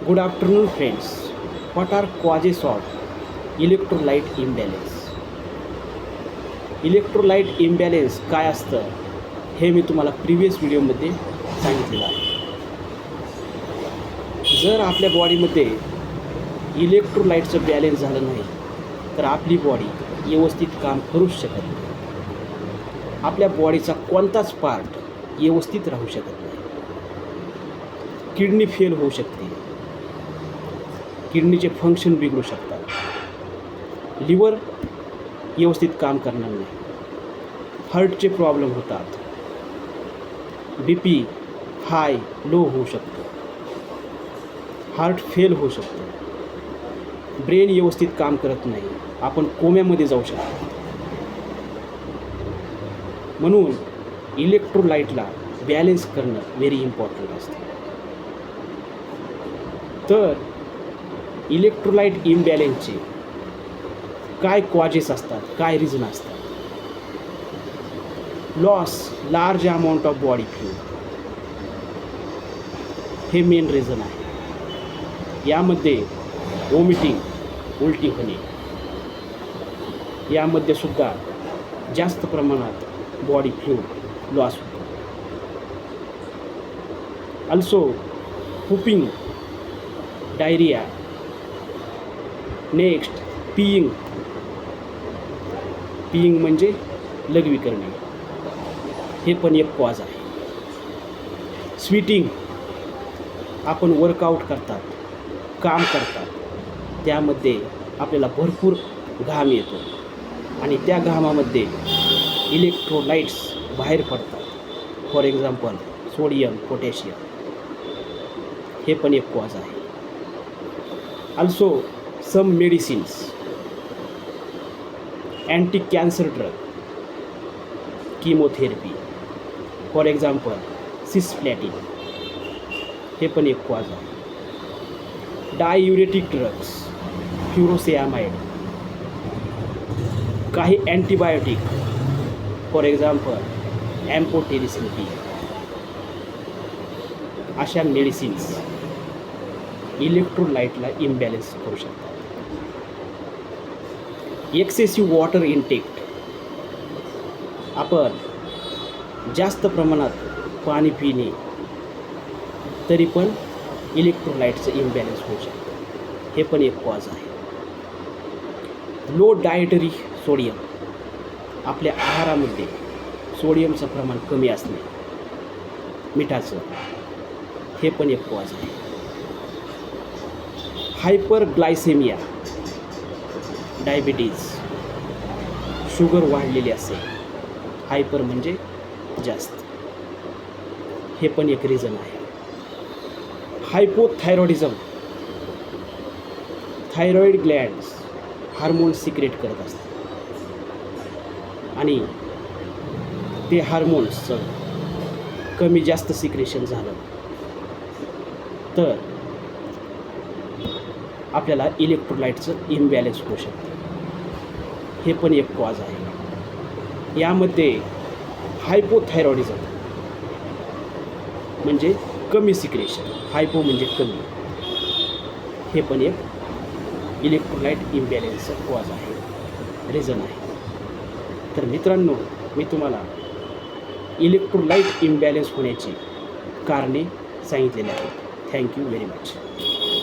Good afternoon, friends. What are causes of electrolyte imbalance? Electrolyte imbalance काय असतं हे मी तुम्हाला प्रिव्हियस व्हिडिओमध्ये सांगितलेलं आहे जर आपल्या बॉडीमध्ये इलेक्ट्रोलाईटचं बॅलेन्स झालं नाही तर आपली बॉडी व्यवस्थित काम करूच शकत नाही आपल्या बॉडीचा कोणताच पार्ट व्यवस्थित राहू शकत नाही किडनी फेल होऊ शकते किडनीचे फंक्शन बिघडू शकतात. लिव्हर व्यवस्थित काम करणार नाही. हार्टचे प्रॉब्लेम होतात. बी पी हाय लो होऊ शकतो. हार्ट फेल होऊ शकतो. ब्रेन व्यवस्थित काम करत नाही. आपण कोम्यामध्ये जाऊ शकतो. म्हणून इलेक्ट्रोलाईटला बॅलेन्स करणं व्हेरी इम्पॉर्टंट असतं. तर इलेक्ट्रोलाईट इम्बॅलेन्सचे काय कॉजेस असतात काय रिझन असतात? Loss large amount of body fluid हे मेन रिझन आहे. यामध्ये वॉमिटिंग उलटी होणे. यामध्ये सुद्धा जास्त प्रमाणात बॉडी फ्लू लॉस होतो. Also pooping diarrhoea next peeing peeing म्हणजे लघवी करणे. हे पण एक कॉज आहे. स्वीटिंग आपण वर्कआउट करतात काम करतात. त्यामध्ये आपल्याला भरपूर घाम येतो. आणि त्या घामामध्ये इलेक्ट्रोलाइट्स बाहेर पडतात. फॉर एक्झाम्पल सोडियम पोटॅशियम हे पण एक कॉज आहे. Also some medicines anti cancer drug chemotherapy for example cisplatin हे पण एक कॉज आहे डाययुरेटिक ड्रग्स फ्युरोसेमाइड काही antibiotic for example amphotericin B अशा मेडिसिन्स इलेक्ट्रोलाईटला इम्बॅलेन्स करू शकतात. एक्सेसिव्ह वॉटर इनटेक आपण जास्त प्रमाणात पाणी पिणे तरी पण इलेक्ट्रोलाईटचं इम्बॅलेन्स होऊ शकतं. हे पण एक कॉज आहे. लो डायटरी सोडियम आपल्या आहारामध्ये सोडियमचं प्रमाण कमी असणे मिठाचं हे पण एक कॉज आहे. Hyper ग्लायसेमिया diabetes. शुगर वाढलेली असेल. हायपर म्हणजे जास्त. हे पण एक रिझन आहे. Hypothyroidism thyroid glands hormone secrete करत असतात. आणि ते हार्मोन्सचं कमी जास्त सिक्रेशन झालं. तर आपल्याला इलेक्ट्रोलाईटचं इम्बॅलेन्स होऊ शकतं. हे पण एक कॉज आहे. यामध्ये हायपोथायरॉइडिझम म्हणजे कमी सिक्रेशन हायपो म्हणजे कमी. हे पण एक इलेक्ट्रोलाईट इम्बॅलेन्सचं कॉज आहे. रिझन आहे. तर मित्रांनो मी तुम्हाला इलेक्ट्रोलाईट इम्बॅलेन्स होण्याची कारणे सांगितलेली आहेत. Thank you very much